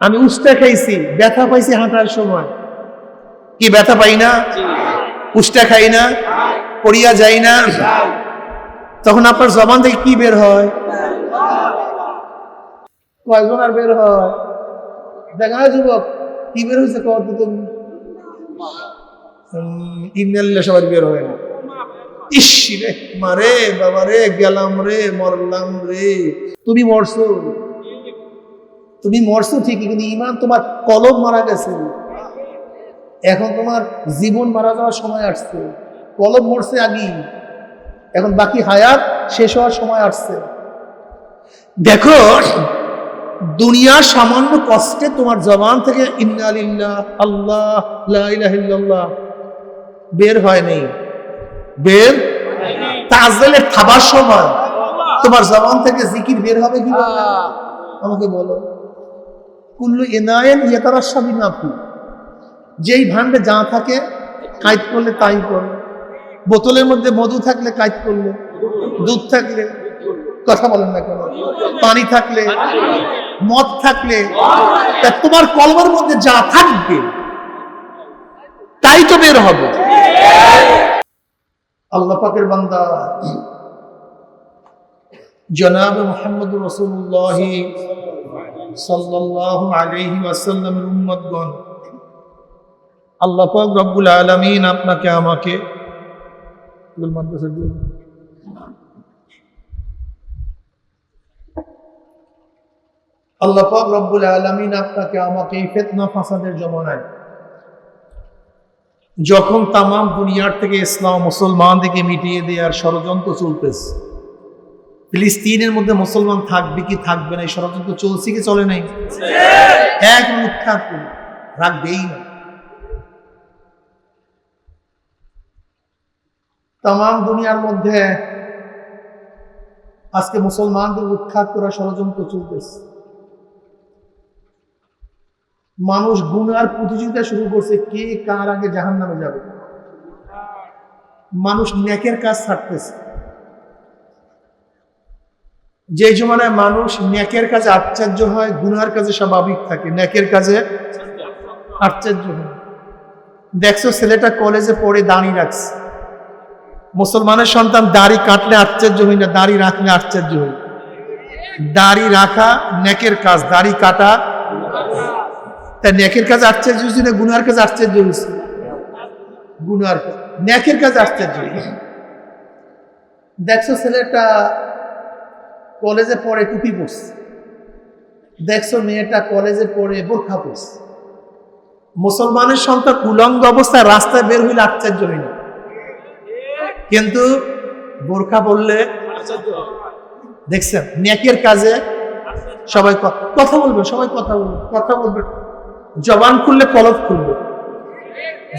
আমি উস্তা খাইছি ব্যথা পাইছি হাঁটার সময়। কি ব্যথা পাই না? উস্তা খাই না? পড়িয়া যাই না? তখন আপনার জবান থেকে কি বের হয়? কয়জন আর বের হয়? দেখা যুবক কি বের হয়েছে কত তুমি? ইন্দাল্লা সবার বের হয় না। ইস রে মারে বাবা রে গেলাম রে মরলাম রে। তুমি মরছো। তুমি মরছো ঠিকই কিন্তু ইমান তোমার কলম মারা গেছে। এখন তোমার জীবন মারা যাওয়ার সময় আসছে। কলম মরছে আগেই। এখন বাকি হায়াত শেষ হওয়ার সময় আসছে। দেখো দুনিয়ার সামান্য কষ্টে তোমার জবান থেকে ইন্নালিল্লাহ আল্লাহ বের হয় নেই। বের তাজেলের থাবার সময়। তোমার জবান থেকে জিকির বের হবে কি আমাকে বলো। কুল্লু এনায়েন ইয়েতারা সবই নাফি। যেই ভান্ডে যা থাকে কাইত করলে তাই করে। বোতলের মধ্যে মধু থাকলে কাইত করলে, দুধ থাকলে, কথা বলেন না কেন? পানি থাকলে, মদ থাকলে, তা তোমার কলমের মধ্যে যা থাকবে, তাই তো বের হবে। আল্লাহ পাকের বান্দা। জনাব মোহাম্মদ রসুল্লাহ ওয়াসাল্লামের উম্মতগণ, আল্লাহ পাক রব্বুল আলামিন আপনাকে আমাকে। আল্লাহ পাক রব্বুল আপনাকে আমাকে এই ফিতনা ফাসাদের জমানায়, যখন তামাম দুনিয়ার থেকে ইসলাম মুসলমানদেরকে মিটিয়ে দেওয়ার ষড়যন্ত্র চলতেছে ফিলিস্তিনের মধ্যে মুসলমান থাকবে কি থাকবে না, এই ষড়যন্ত্র চলছে কি চলে নাই? এক উৎখাত রাখবেই না। তাম দুনিয়ার মধ্যে আজকে মুসলমানদের উৎখাত করা ষড়যন্ত্র চলতেছে। মানুষ গুনার প্রতিযোগিতা শুরু করছে, কে কার আগে জাহান নামে যাবে? মানুষ নেকের কাজ ছাড়তেছে। যে জমানায় মানুষ ন্যাকের কাজে আশ্চর্য হয়, গুনার কাজে স্বাভাবিক থাকে। ন্যাকের কাজে আশ্চর্য হয়। দেখছ, ছেলেটা কলেজে পড়ে দাঁড়িয়ে রাখছে। মুসলমানের সন্তান দাড়ি কাটলে আশ্চর্য হই না, দাড়ি রাখলে আশ্চর্য হই দাড়ি রাখা নেকের কাজ, দাড়ি কাটা। তা ন্যাকের কাজ আশ্চর্য হয়েছে না, গুনার কাজ আশ্চর্য হয়েছে? গুনার নেকের কাজ আশ্চর্য দেখছ, ছেলেটা কলেজে পড়ে টুপি পরছে। দেখছ মেয়েটা কলেজে পড়ে বোরখা পরছে। মুসলমানের সন্তান উলঙ্গ অবস্থায় রাস্তায় বের হইলে আশ্চর্য হই না। কিন্তু বোরখা পরলে দেখছেন, নেকের কাজে সবাই কথা বলবে, সবাই কথা বলবে কথা বলবে। জবান খুললে কলব খুলবে।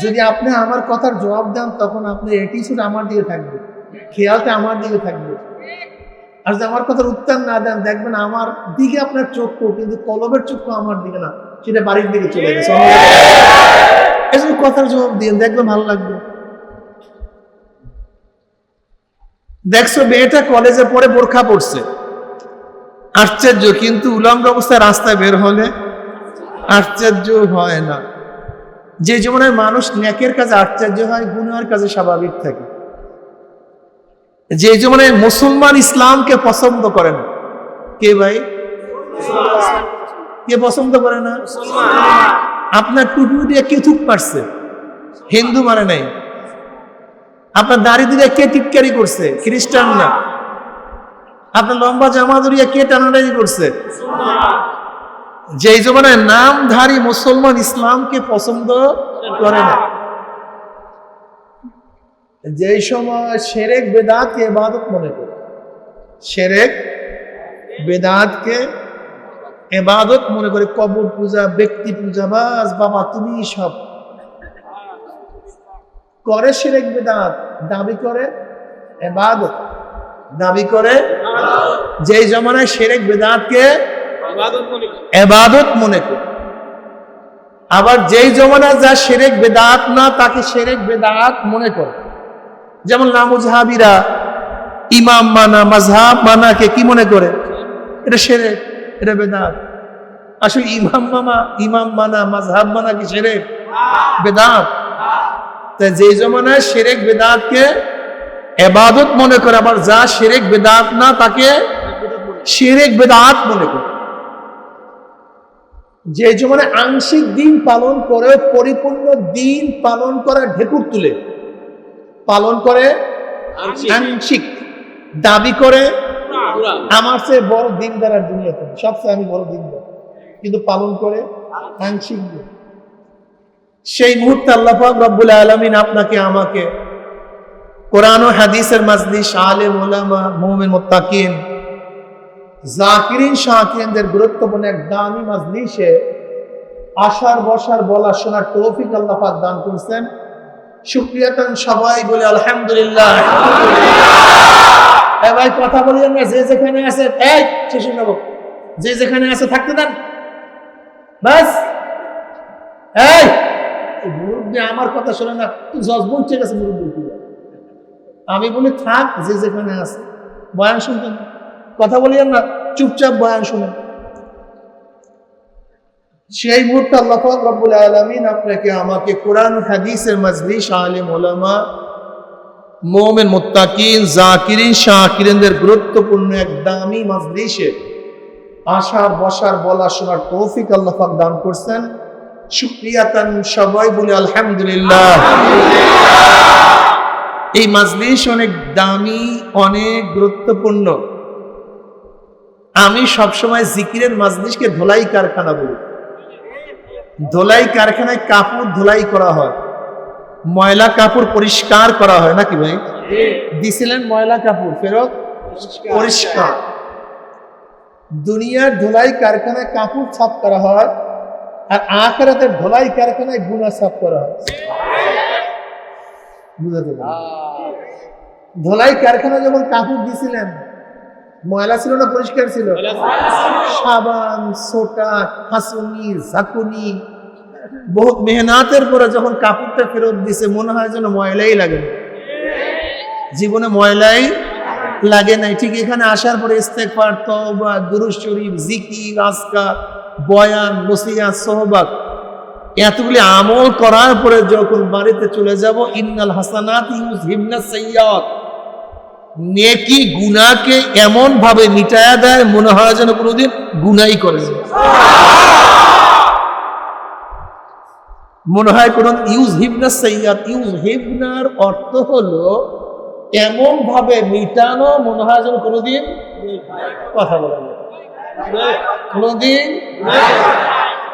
যদি আপনি আমার কথার জবাব দেন, তখন আপনি এটিচিউড আমার দিকে থাকবে। খেয়ালটা আমার দিকে থাকবে। আর যদি আমার কথার উত্তর না দেন, দেখবেন আমার দিকে আপনার চক্ষু কিন্তু কলবের চক্ষু আমার দিকে না। সেটা বাড়ির দিকে চলে গেছে। কথার জবাব দিয়ে দেখবেন ভালো লাগবে। দেখছ, মেয়েটা কলেজে পড়ে বোরখা পড়ছে আশ্চর্য, কিন্তু উলঙ্গ অবস্থায় রাস্তায় বের হলে আশ্চর্য হয় না। যে জীবনের মানুষ ন্যাকের কাজে আশ্চর্য হয় গুনার কাজে স্বাভাবিক থাকে। যে জীবনে মুসলমান ইসলামকে পছন্দ করে না কে ভাই? কে পছন্দ করে না? আপনার টুপি উঠিয়ে কে থুক পারছে হিন্দু মানে নাই। আপনার দাড়ি দিয়ে কে টিটকারি করছে? খ্রিস্টান না। আপনার লম্বা জামা ধরিয়া কে টানাটানি করছে? যেই জমানায় নামধারী মুসলমান ইসলামকে পছন্দ করে না। যেই সময় সেরেক বেদাতকে এবাদত মনে করে সেরেক বেদাতকে এবাদত মনে করে কবর পূজা ব্যক্তি পূজা বাস বাবা তুমি সব করে সেরেক বেদাত। দাবি করে এবাদত দাবি করে যেই জমানায় সেরেক বেদাতকে এবাদত মনে করে। আবার যেই জমানা যা সেরেক বেদাত না তাকে সেরেক বেদাত মনে করে। যেমন নামুজহাবিরা ইমাম মানা মাঝহাব মানাকে কি মনে করে? এটা সেরেক, এটা বেদাত। আসলে ইমাম মামা, ইমাম মানা মাঝহাব মানা কি সেরেক? বেদাত। তাই যে জমানায় সেরেক বেদাতকে এবাদত মনে করে, আবার যা সেরেক বেদাত না, তাকে সেরেক বেদাত মনে করে। যে জমানায় আংশিক দিন পালন করে পরিপূর্ণ দিন পালন করে ঢেকুর তুলে পালন করে আংশিক। দাবি করে আমার চেয়ে বড় দিনদার আর দুনিয়াতে। সবচেয়ে আমি বড় দিনদার। কিন্তু পালন করে আংশিক সেই মুহূর্তে আল্লাহ পাক রব্বুল আলমিন আপনাকে আমাকে কোরআন ও হাদিসের মাজলিস আলেম ওলামা মুমিন মুত্তাকিন জাকিরিন শাকিরিনদের গুরুত্বপূর্ণ এক দামি মাজলিসে আসার বসার বলা শোনার তৌফিক আল্লাহ পাক দান করছেন। শুক্রিয়াতান সবাই বলে আলহামদুলিল্লাহ। এ ভাই কথা বলি আমরা যে যেখানে আছে এই নেব যে যেখানে আছে থাকতে দেন। বাস। এই মুরব্বী আমার কথা শোনে না তুই জজবুল ঠিক আছে মুরব্বী আমি বলি থাক যে যেখানে আছে। বয়ান শুনতেন কথা বলিয়েন না চুপচাপ বয়ান শুনেন। সেই মুহূর্তে আল্লাহ রব্বুল আলামিন আপনাকে, আমাকে কোরআন, হাদিসের মজলিস, আলেম ওলামা মোমেন, মুত্তাকিন, জাকিরিন, শাকিরিনদের গুরুত্বপূর্ণ এক দামি মজলিসে আসার, বসার বলা শোনার তৌফিক আল্লাহ দান করছেন। শুক্রিয়াতান সবাই বলে আলহামদুলিল্লাহ। এই মাজলিস অনেক দামি, অনেক গুরুত্বপূর্ণ। আমি সবসময় জিকিরের মাজলিসকে ধোলাই কারখানা বলি। ধোলাই কারখানায় কাপড় ধোলাই করা হয়। ময়লা কাপড় পরিষ্কার করা হয় নাকি ভাই? দিছিলেন ময়লা কাপড় ফেরত? পরিষ্কার। দুনিয়ার ধোলাই কারখানায় কাপড় ছাপ করা হয় আর আখরাতের ধোলাই কারখানায় গুণা ছাপ করা হয়। বুঝাতে? ধোলাই কারখানা যখন কাপড় দিছিলেন ময়লা ছিল না পরিষ্কার ছিল? সাবান সোটা হাসুনি ঝাঁকুনি। বহুত মেহনাতের পরে যখন কাপড়টা ফেরত দিছে মনে হয় যেন ময়লাই লাগে। জীবনে ময়লাই লাগে নাই। ঠিক এখানে আসার পরে ইস্তেকফার তওবা দুরুদ শরীফ জিকির আজকার বয়ান নসিহত সোহবাত এতগুলি আমল করার পরে যখন বাড়িতে চলে যাব ইন্নাল হাসানাত ইউজহিবনা সাইয়্যাত। নেকি গুনাকে এমন ভাবে মিটায়া দেয়, মনে হয় যেন কোনোদিন গুনাই করে মনে হয় কোন ইউজ হিবনা সৈয়াদ ইউজ হিবনার অর্থ হলো এমন ভাবে মিটানো, মনে হয় যেন কোনোদিন কথা বলা কোনোদিন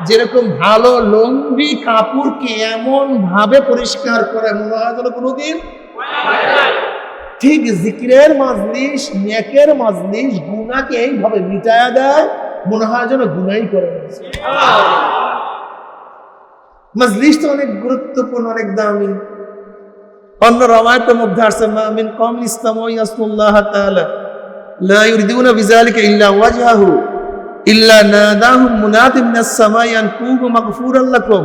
যেরকম ভালো লম্বি কাপড়কে এমন ভাবে পরিষ্কার করে, মনে হয় যেন কোনোদিন ঠিক জিকিরের মাজলিস নেকের মাজলিস গুণাকে এইভাবে মিটায়া দেয় মনে হয় যেন গুণাই করে মাজলিস তো অনেক গুরুত্বপূর্ণ অনেক দামি। অন্য রমায়তের মধ্যে আসছে মিন কম ইসলাম ইয়াসমুল্লাহ তাআলা লা ইউরিদুনা বিযালিকা ইল্লা ওয়াজহাহু ইল্লা নাদাহুম মুনাদিম মিনাস সামাই আন কুগু মাগফুরাল লাকুম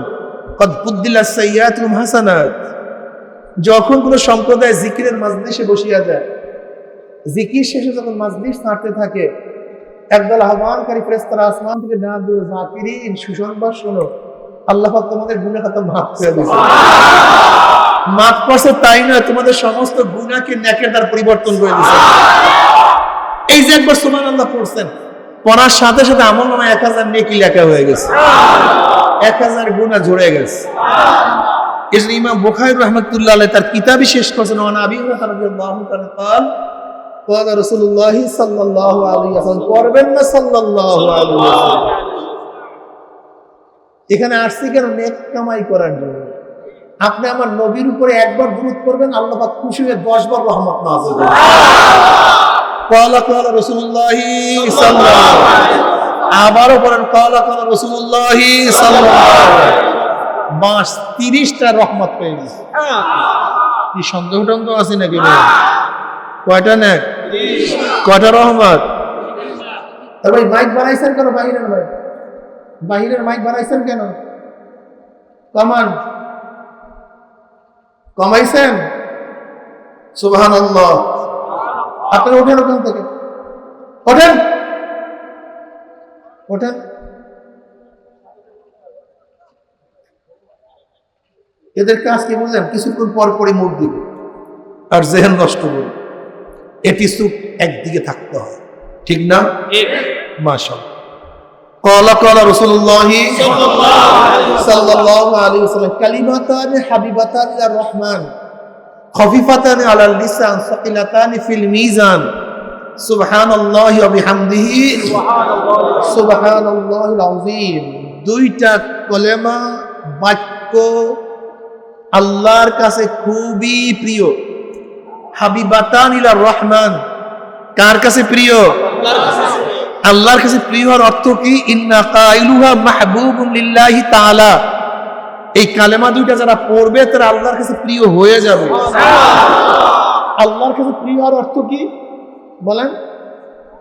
কদ কুদ্দিলাস সাইয়্যাতুম হাসানাত। যখন কোনো সম্প্রদায় জিকিরের মাজলিসে বসিয়া যায় জিকির শেষে যখন মাজলিস নাড়তে থাকে একদল আহ্বানকারী ফেরেশতারা আসমান থেকে ডাক দিয়ে জাকিরিন সুসংবাদ শোনো। আল্লাহ পাক তোমাদের গুনাহ খাতা মাফ করে দিয়েছে মাফ করছে তাই নয় তোমাদের সমস্ত গুনাহকে নেকের দ্বার পরিবর্তন করে দিয়েছে। এই যে একবার সুবহানাল্লাহ পড়ছেন পড়ার সাথে সাথে আমল নামে এক হাজার নেকি লেখা হয়ে গেছে। এক হাজার গুণা জুড়ে গেছে। ইমাম রহমতুল্লাহ আলাই তার কিতাবই শেষ আবি এখানে আসছি কেন? নেক কামাই করার জন্য। আপনি আমার নবীর উপরে একবার দূর করবেন আল্লাহ খুশি হয়ে দশ বার রহমত আবারও বলেন কালা কালা রসুল্লাহ সাল্লাহ মাস তিরিশটা রহমত পেয়ে গেছে। কি সন্দেহ টন্দেহ আছে নাকি? কয়টা নেক? কয়টা রহমত? ভাই মাইক বানাইছেন কেন? বাহিরের ভাই। বাহিরের মাইক বানাইছেন কেন? কমান। কমাইছেন? সুবহান আল্লাহ আপনারা ওঠেন ওখান থেকে। ওঠেন? ওঠেন? এদের কাজ কি বুঝলেন কিছুক্ষণ পর পরে মুখ দিবে। আর জেহেন নষ্ট করবে এটি সুখ একদিকে থাকতে হয়। ঠিক না? মাশাল। কলা কলা রসুল্লাহি সাল্লাল্লাহু আলাইহি ওয়াসাল্লাম কালিমাতান হাবিবাতান রহমান খফিফাতান আলাল লিসান সাকিলাতান ফিল মিজান। সুবহানাল্লাহি ওয়া বিহামদিহি। সুবহানাল্লাহিল আযীম। দুইটা কলেমা বাক্য আল্লাহর কাছে খুবই প্রিয়। হাবিবাতান ইলার রহমান। কার কাছে প্রিয়? আল্লাহর কাছে প্রিয় হওয়ার অর্থ কি? ইন্না কাইলুহা মাহবুবুন লিল্লাহি তাআলা। এই কালেমা দুইটা যারা পড়বে, তারা আল্লাহর কাছে প্রিয় হয়ে যাবে। আল্লাহর কাছে প্রিয় হওয়ার অর্থ কি? বলেন।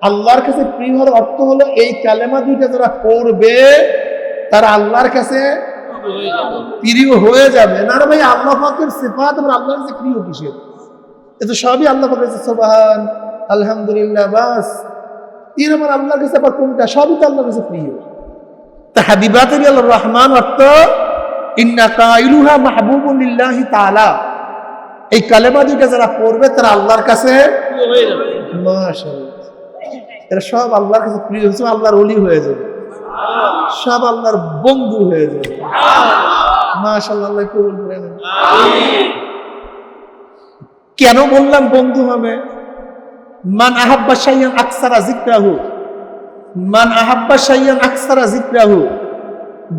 আল্লাহর কাছে প্রিয় হওয়ার অর্থ হলো, এই কালেমা দুইটা যারা পড়বে, তারা আল্লাহর কাছে প্রিয় হয়ে যাবে। না রে ভাই আল্লাহ পাকের সিফাত আমার আল্লাহর কাছে প্রিয় কিসের এ তো সবই আল্লাহ পাকের কাছে সুবহান আলহামদুলিল্লাহ বাস। এর আমার আল্লাহর কাছে আবার কোনটা? সবই তো আল্লাহর কাছে প্রিয়। তা হাবিবাত রহমান অর্থ ইন্না কাইলুহা মাহবুবুন লিল্লাহি তাআলা। এই কালেমা দুইটা যারা পড়বে তারা আল্লাহর কাছে মাশাআল্লাহ। এরা সব আল্লাহর কাছে প্রিয় হচ্ছে আল্লাহর ওলি হয়ে যাবে। সব আল্লাহর বন্ধু হয়ে যাবে। মাশাআল্লাহ আল্লাহ কবুল করে নেন। কেন বললাম বন্ধু হবে? মান আহাব্বা শাইয়ান আকসারা জিক্রাহু মান আহাব্বা শাইয়ান আকসারা জিক্রাহু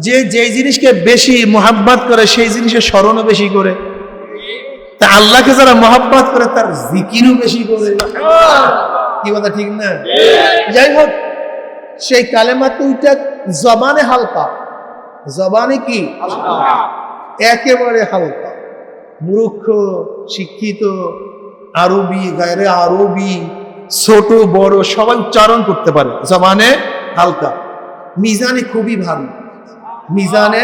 যে যে জিনিসকে বেশি মোহাব্বত করে সেই জিনিসের স্মরণও বেশি করে। তা আল্লাহকে যারা মোহাব্বত করে তার জিকিরও বেশি করে। কি কথা ঠিক না? যাই হোক সেই কালেমা তুইটা জবানে হালকা। জবানে কি? একেবারে হালকা। মূর্খ শিক্ষিত আরবি গায়রে আরবি ছোট বড় সবাই উচ্চারণ করতে পারে। জবানে হালকা। মিজানে খুবই ভারী। মিজানে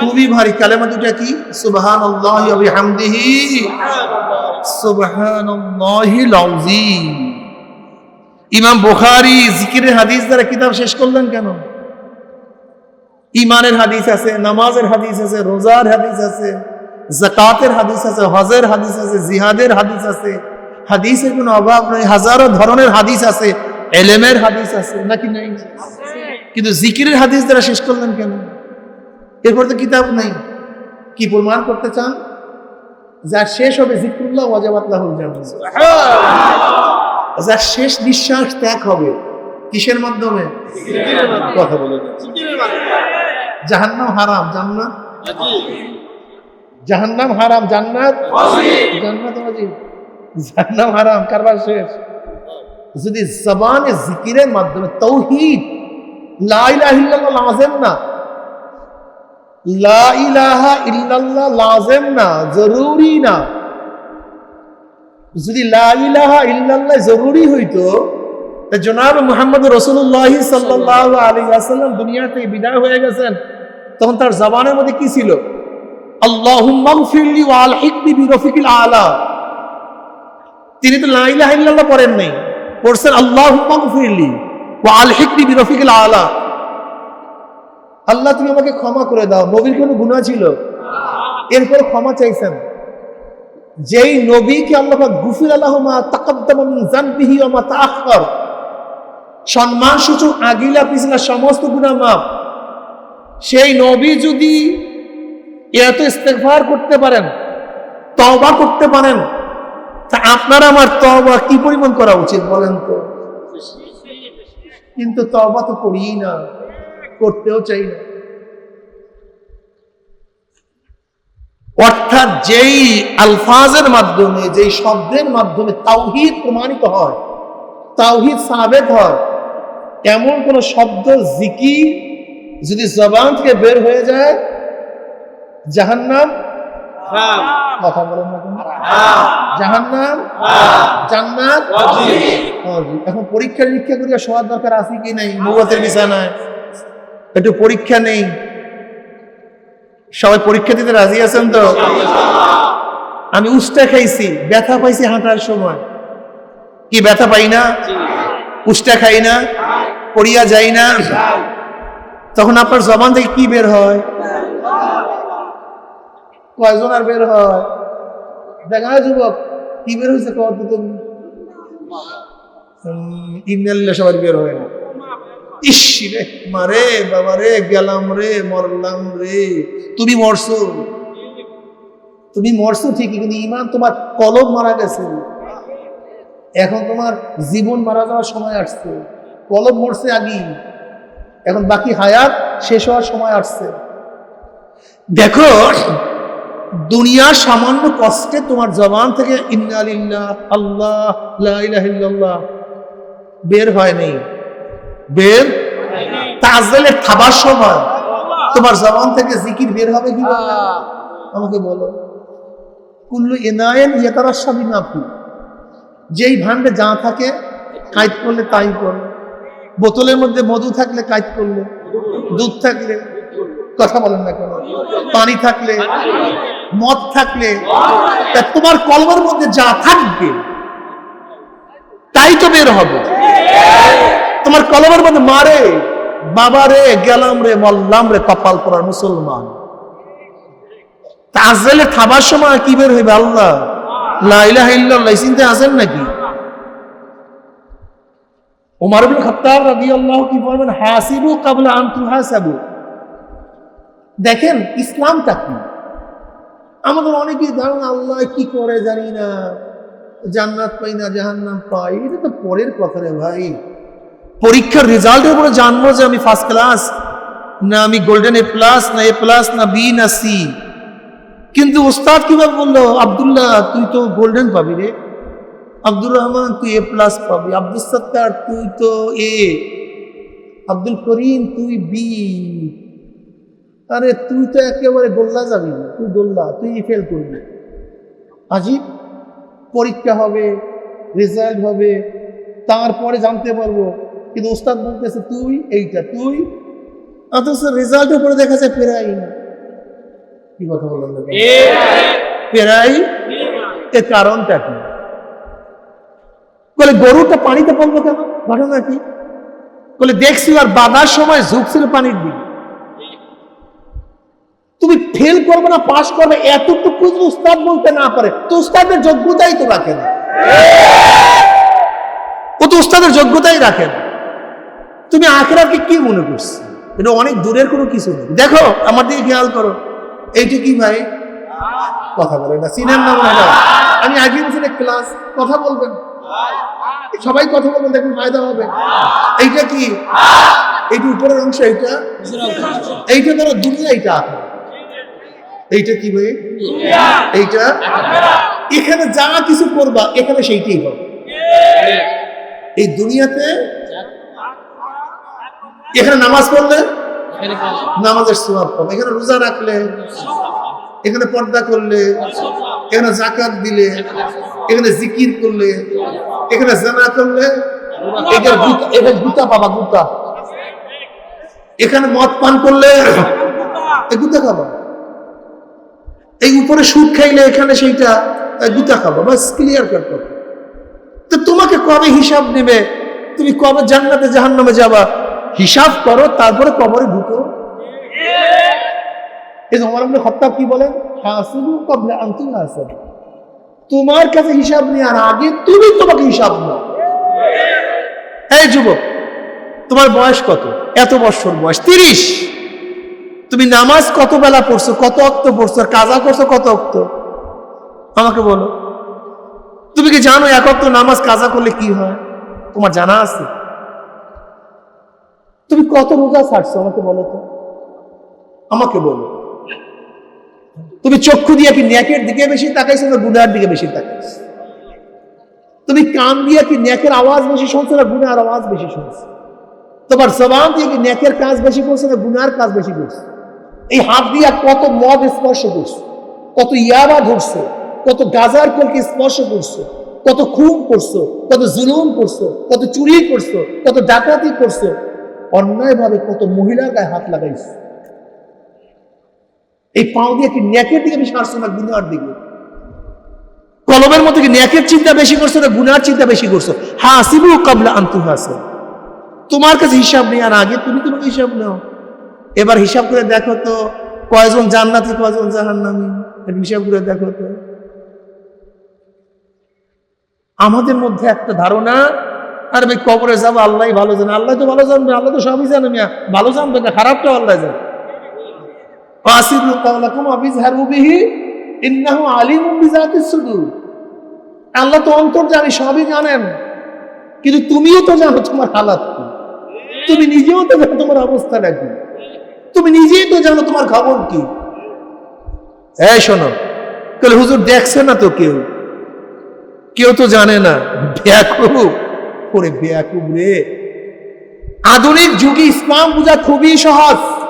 খুবই ভারী। কালেমা দুটা কি? সুবহান আল্লাহ বিহামদিহি। সুবহান ইমাম বুখারী জিকিরের হাদিস দ্বারা কিতাব শেষ করলেন কেন? ইমানের হাদিস আছে, নামাজের হাদিস আছে, রোজার হাদিস আছে জাকাতের হাদিস আছে, হজের হাদিস আছে, জিহাদের হাদিস আছে, হাদিসের কোনো অভাব নেই, হাজারো ধরনের হাদিস আছে, এলেমের হাদিস আছে, নাকি নাই? কিন্তু জিকিরের হাদিস দ্বারা শেষ করলেন কেন? এরপর তো কিতাব নাই। কি প্রমাণ করতে চান? যা শেষ হবে জিক্রুল্লাহ ওয়াজাবাতলাহুল জান্নাত যার শেষ নিঃশ্বাস ত্যাগ হবে। কিসের মাধ্যমে? কথা বলে জাহান্নাম হারাম, জান্নাত? জাহান্নাম হারাম, জান্নাত? জান্নাত জাহান্নাম হারাম, কারবার শেষ। যদি জবানে জিকিরের মাধ্যমে তৌহিদ লাজেম না। লা ইলাহা ইল্লাল্লাহ লাজেম না, জরুরি না। যদি লা ইল্লাল্লাহ জরুরি হইতো, তা জনাব মুহাম্মদ রসুল্লাহ সাল্লাহ আলী আসাল্লাম দুনিয়াতে বিদায় হয়ে গেছেন, তখন তার জবানের মধ্যে কি ছিল? আলা। তিনি তো লা ইলাহা ইল্লাল্লাহ পড়েন নাই, পড়ছেন আল্লাহুম্মাগফিরলি ওয়া আলহিকনি বিরফিকিল আলা। আল্লাহ তুমি আমাকে ক্ষমা করে দাও, নবীর কোনো গুনাহ ছিল? এরপর ক্ষমা চাইছেন। যেই নবীকে আল্লাহ গুফির আল্লাহ মিন সম্মান সূচক আগিলা পিছলা সমস্ত গুনাহ মাফ। সেই নবী যদি এত ইস্তেগফার করতে পারেন, তওবা করতে পারেন, তা আপনার আমার তওবা কি পরিমাণ করা উচিত বলেন তো? কিন্তু তওবা তো করিই না, করতেও চাই না। অর্থাৎ যেই আলফাজের মাধ্যমে যেই শব্দের মাধ্যমে তাওহিদ প্রমাণিত হয় তাওহিদ সাবেত হয় এমন কোন শব্দ জিকি যদি জবান থেকে বের হয়ে যায় জাহান্নাম? কথা বলেন? জাহান্নাম? জান্নাত? এখন পরীক্ষা নিরীক্ষা করিয়া সবার দরকার আছে কি নাই? নবতের বিছানায় একটু পরীক্ষা নেই। সবাই পরীক্ষা দিতে রাজি আছেন তো? আমি উস্টা খাইছি ব্যথা পাইছি হাঁটার সময়। কি ব্যথা পাই না? উস্টা খাই না পড়িয়া যাই না। তখন আপনার জবান থেকে কি বের হয়? কয়জন আর বের হয়? দেখা যুবক কি বের হয়েছে কত তুমি? ইন্নাল্লা সবার বের হয় না। ইস রে মারে বাবা রে, গেলাম রে, মরলাম রে। তুমি মরছো। তুমি মরছো ঠিকই, কিন্তু ইমান তোমার কলম মারা গেছে। এখন তোমার জীবন মারা যাওয়ার সময় আসছে। কলম মরছে আগেই। এখন বাকি হায়াত শেষ হওয়ার সময় আসছে। দেখো দুনিয়ার সামান্য কষ্টে তোমার জবান থেকে ইন্নালিল্লাহ আল্লাহ বের হয় নেই। বের? তাজেলের থাবার সময়। তোমার জবান থেকে জিকির বের হবে কি আমাকে বলো। কুল্লু এনায়েন ইয়েতারা সাবি নাফি যেই ভান্ডে যা থাকে কাইত করলে তাই করে। বোতলের মধ্যে মধু থাকলে কাইত করলে। দুধ থাকলে কথা বলেন না কেন? পানি থাকলে মদ থাকলে। তা তোমার কলমের মধ্যে যা থাকবে তাই তো বের হবে। তোমার কলমের মধ্যে মারে। বাবা রে, গেলাম রে মল্লাম রে, কপাল পরার মুসলমান। তাজেলে খাবার সময় কি বের হইবে আল্লাহ? লাইলা ইল্লাল্লাহ চিন্তা আছেন নাকি? ওমর বিন খাত্তাব রাদিয়াল্লাহু কি বলবেন? হাসিবু ক্বাবলা আন তুহাসাবু দেখেন, ইসলামটা কি? আমাদের অনেকেই ধারণা আল্লাহ কি করে জানি না। জান্নাত পাই না, জাহান্নাম পাই। এটা তো পরের কথা রে ভাই। পরীক্ষার রেজাল্টের উপরে জানব যে আমি ফার্স্ট ক্লাস না আমি গোল্ডেন এ প্লাস না এ প্লাস না বি না সি কিন্তু ওস্তাদ কীভাবে বলল, আবদুল্লাহ, তুই তো গোল্ডেন পাবি রে। আব্দুর রহমান, তুই এ প্লাস পাবি। আব্দুল সত্তার, তুই তো এ আব্দুল করিম, তুই বি আরে, তুই তো একেবারে গোল্লা যাবি না। তুই গোল্লা, তুই ফেল করবি। আজিব, পরীক্ষা হবে রেজাল্ট হবে, তারপরে জানতে পারব কিন্তু ওস্তাদ বলতেছে তুই এইটা তুই? অথচ রেজাল্টের উপরে দেখা যায় পেরাই না। কি কথা বললাম পেরাই এর কারণটা কি? বলে গরুটা পানিতে পড়ল কেন? ঘটনা কি? বলে দেখছি আর বাঁধার সময় ঝুঁকছিল পানির দিকে। তুমি ফেল করবে না পাস করবে এতটুকু উস্তাদ বলতে না পারে তো উস্তাদের যোগ্যতাই তো রাখে না। ও তো উস্তাদের যোগ্যতাই রাখে না। তুমি আখেরাকে কি মনে করছ? এটা অনেক দূরের কোনো কিছু নেই দেখো, আমার দিকে খেয়াল করো। এইটা কি ভাই? কথা বলে না সিনেম নাম আমি আগে বলছি ক্লাস, কথা বলবেন। সবাই কথা বলবেন, দেখুন ফায়দা হবে। এইটা কি? এইটা উপরের অংশ, এইটা? এইটা ধরো, দুনিয়া এইটা। এইটা কি ভাই? এইটা? এখানে যা কিছু করবা, এখানে সেইটাই হবে। এই দুনিয়াতে এখানে নামাজ পড়লে? নামাজের সওয়াব পাবে এখানে রোজা রাখলে? এখানে পর্দা করলে? এখানে জাকাত দিলে? এখানে জিকির করলে? এখানে জানা করলে? এখানে গুতা এখানে গুতা এখানে মদ পান করলে? গুতা খাবা। এই উপরে সুদ খাইলে এখানে সেইটা গুতা খাবা। বাস ক্লিয়ার কাট তো তোমাকে কবে হিসাব নেবে? তুমি কবে জান্নাতে জাহান্নামে যাবা? হিসাব করো, তারপরে কবরে ঢুকো। এই কি বলেন তুহাসাবু তোমার কাছে হিসাব নেওয়ার আগে তুমি তোমাকে হিসাব নাও। এই যুবক, তোমার বয়স কত? এত বছর বয়স, তিরিশ। তুমি নামাজ কত বেলা পড়ছো? কত অক্ত পড়ছো? আর কাজা করছ কত অক্ত? আমাকে বলো। তুমি কি জানো এক অক্ত নামাজ কাজা করলে কি হয়? তোমার জানা আছে? তুমি কত রোজা ছাড়ছো, আমাকে বলো তো। আমাকে বলো। তুমি চক্ষু দিয়ে কি ন্যাকের দিকে বেশি তাকাইছো না গুনার দিকে বেশি তাকাইছো? তুমি কান দিয়ে কি ন্যাকের আওয়াজ বেশি শুনছো না গুনার আওয়াজ বেশি শুনছো? তোমার জবান দিয়ে কি ন্যাকের কাজ বেশি করছ না গুনার কাজ বেশি করছ? এই হাত দিয়া কত মদ স্পর্শ করছ? কত ইয়াবা ধরছো কত গাজার কলকে স্পর্শ করছ? কত খুন করছ? কত জুলুম করছ? কত চুরি করছ? কত ডাকাতি করছ? অন্যায়ভাবে কত মহিলার গায়ে হাত লাগাইছো। এই পাও দিয়ে কি ন্যাকের দিকে বেশি আসছো না গুনার দিকে? কলমের মধ্যে কি ন্যাকের চিন্তা বেশি করছ না গুনার চিন্তা বেশি করছ? হাসিবু কাবলা আন্তু হাসে তোমার কাছে হিসাব নেই, আর আগে তুমি তোমাকে হিসাব নাও। এবার হিসাব করে দেখো তো, কয়জন জান্নাতি, কয়জন জাহান্নামি। হিসাব করে দেখো তো। আমাদের মধ্যে একটা ধারণা আর ভাই কবরে যাব আল্লাহ ভালো জানে। আল্লাহ তো ভালো জানবে, আল্লাহ তো সবই জানে মিয়া। ভালো জানবে না খারাপটা আল্লাহ জানে। আসিরু কাওলাকুম আবিজহারু বিহি, ইন্নাহু আলিমুম বিজাতিস সুদূর। আল্লাহ তো অন্তর জানি, সবই জানেন। কিন্তু তুমিও তো জানো তোমার হালাত তুমি নিজেও তো জানো তোমার অবস্থাটা কি। তুমি নিজেই তো জানো তোমার খবর কি। এই শোনো তাহলে হুজুর দেখছে না তো কেউ? কেউ তো জানে না। ব্যাকুব ওরে বেয়া রে। আধুনিক যুগে ইসলাম বোঝা খুবই সহজ।